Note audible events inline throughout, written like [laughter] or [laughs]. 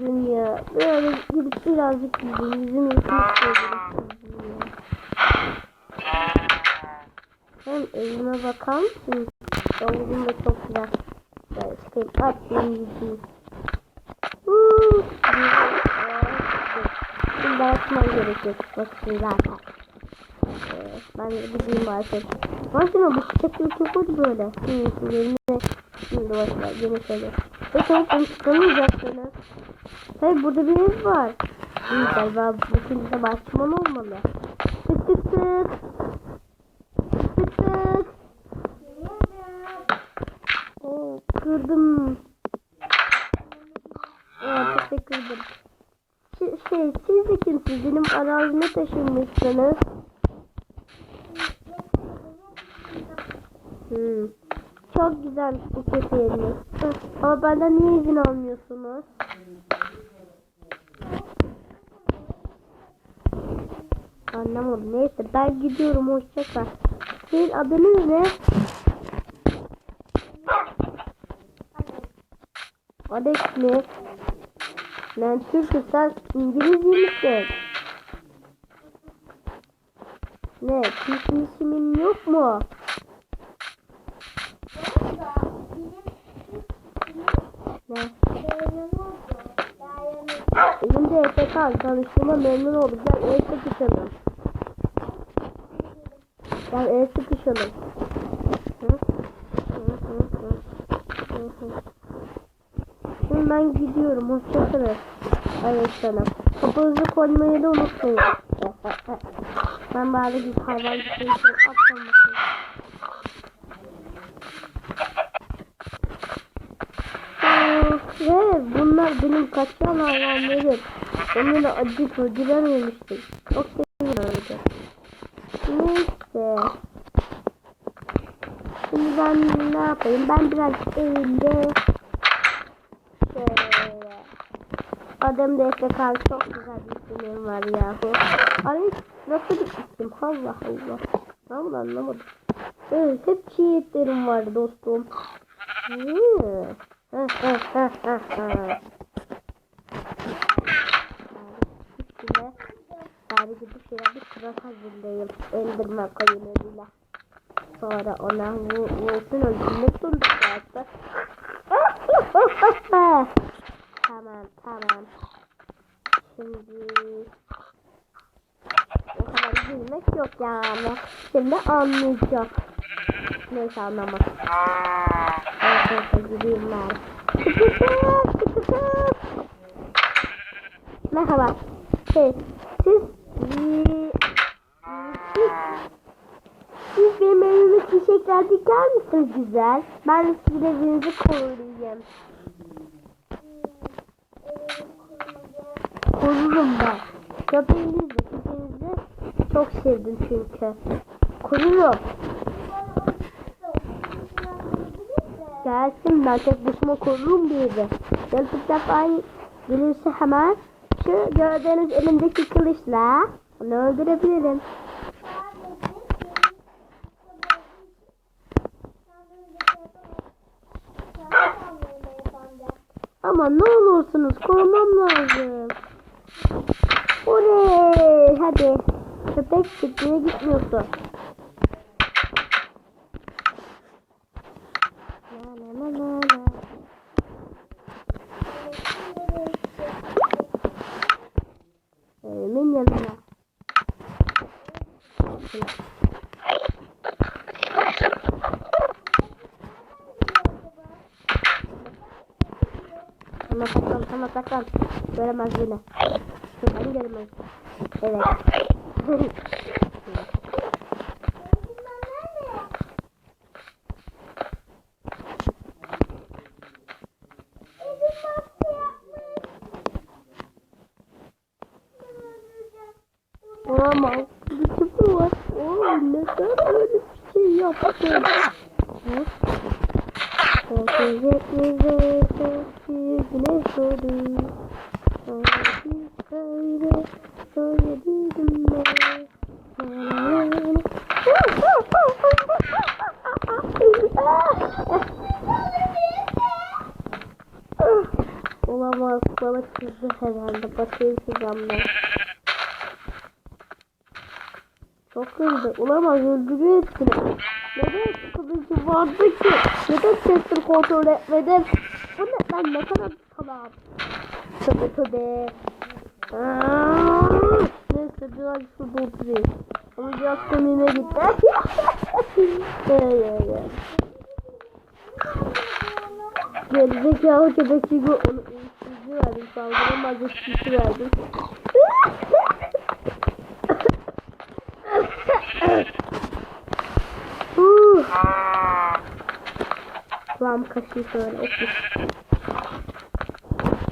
dünya. Böyle gidip birazcık yüzüm. Yüzüm yıkmış Hem evime bakar mısın? Yavrum da çok güzel. Böyle çıkayım. Atlayayım yüzümü. Uuu. Şimdi açmam gerekiyor. Bakın zaten. Ee, ben de gideyim artık. Baksana bu çiçekli çok böyle. Hı, yerine şimdi başla yine şöyle. Ve sen çıkamayacaksınız. Hayır burada bir ev var. İyi galiba bu kimse başman olmalı. Tık tık tık. Tık tık. Oo, kırdım. Evet teşekkür ederim. Şey, şey siz de kimsiniz? Benim arazime taşınmışsınız. Hmm. Çok güzelmiş bu köpeğiniz. Hı, Ama benden niye izin almıyorsunuz? Anlamadım. Neyse ben gidiyorum. Hoşça kal. Senin adınız ne? Alex mi? Ben Türk'üm sen İngilizce misin? Ne? Türk ismin yok mu? Ne? Benim de EFK tanıştığıma memnun oldum. Gel el sıkışalım. Gel el sıkışalım. Şimdi ben gidiyorum. Hoşçakalın. Evet sana. Kapınızı koymayı da unutmayın. Ben bari bir hayvan şey bunlar benim kaçan hayvanlarım. Onları acı öldürememiştim. Çok seviyorum. Neyse. Şimdi ben ne yapayım? Ben biraz eğilde şöyle. Adem destek çok güzel bir isimim var yahu. Ay nasıl bir isim? Allah Allah. Ben bunu anlamadım. Evet hep çiğitlerim var dostum. Hmm. Hı, hı, hı, hı, hı. Üstüne bari gidip şöyle bir sıra hazırlayayım. Endirme koyunuyla. Sonra ona vu vursun öldürmek zorunda zaten. tamam tamam. Şimdi o kadar gülmek yok yani. Şimdi anlayacak. Neyse anlamaz. Arkadaşlar gideyim ben. [laughs] Merhaba. Şey, siz, siz, benim evime çiçekler diker misiniz güzel? Ben sizin evinizi koruyayım. Korurum ben. Köpeğinizi, köpeğinizi çok sevdim çünkü. Korurum. Gelsin ben tek başıma korurum bir evi. Yaratıklar falan gelirse hemen şu gördüğünüz elimdeki kılıçla onu öldürebilirim. Ama ne olursunuz korumam lazım. Oley hadi. Köpek çıkmaya gitmiyorsun. Evimin yanına. Tamam saklan tamam saklan. Göremez beni. Şuradan göremez. Evet. [laughs] Var. Oğlum neden böyle bir şey yaptın? Hı? Çok güzel çok güneş doğdu. Sanki böyle söyledim ben. Olamaz. Olamaz bana kızdı herhalde. Bakayım şu kızdı. Olamaz öldürüyor hepsini. Neden kılıcı vardı ki? Neden sesini kontrol etmedin? Bu ne? Ben ne kadar salam. Tövbe tövbe. Neyse biraz şurada oturayım. Ama biraz komiğime gitti. Gel gel. Gerizekalı köpek gibi onu uyuşturucu verdim. Saldıramaz etkisi verdim. Huh. Kulağım kaşıyor şöyle. Otur.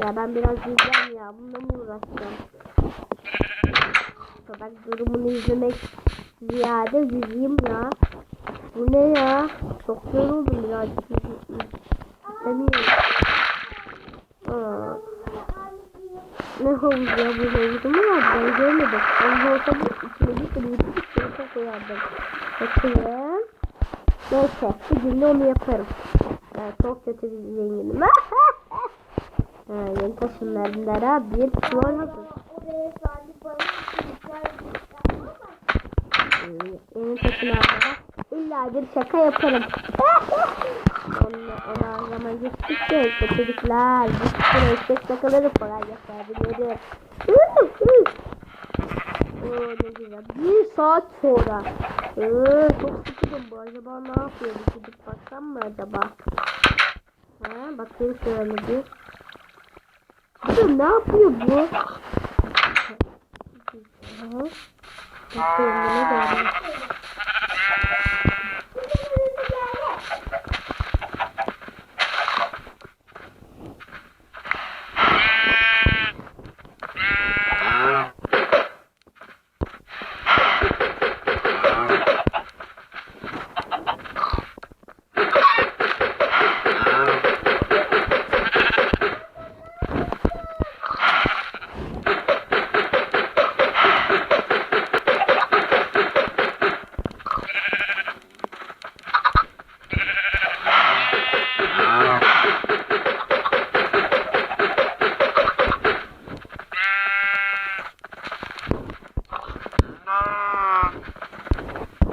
Ya ben biraz yiyeceğim ya. Bununla mı uğraşacağım? Ben durumunu izlemek ziyade yüzeyim ya. Bu ne ya? Çok yoruldum birazcık. İstemiyorum. Aa. Ne havuz ya bu havuzu mu var? Ben görmedim. Havuz olsa bu içine bir sürü çok koyardım. Bakayım. Neyse bugün de onu yaparım. Ben çok kötü bir zenginim. [laughs] ha, yeni taşınlarlara bir tuval hazır. Yeni taşınlarlara illa bir şaka yaparım. ona zaman geçtikçe kötülükler, bir sürü eşek şakaları kolay yapabilirim. Bir saat sonra. Ee, çok sıkıldım bu. Acaba ne yapıyor? Gidip baksam mı acaba? Ha, bakayım şöyle bir. Bu ne yapıyor bu? Ha? Bakayım bu ne böyle?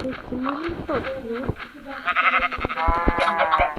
Resimleri topluyor? [laughs]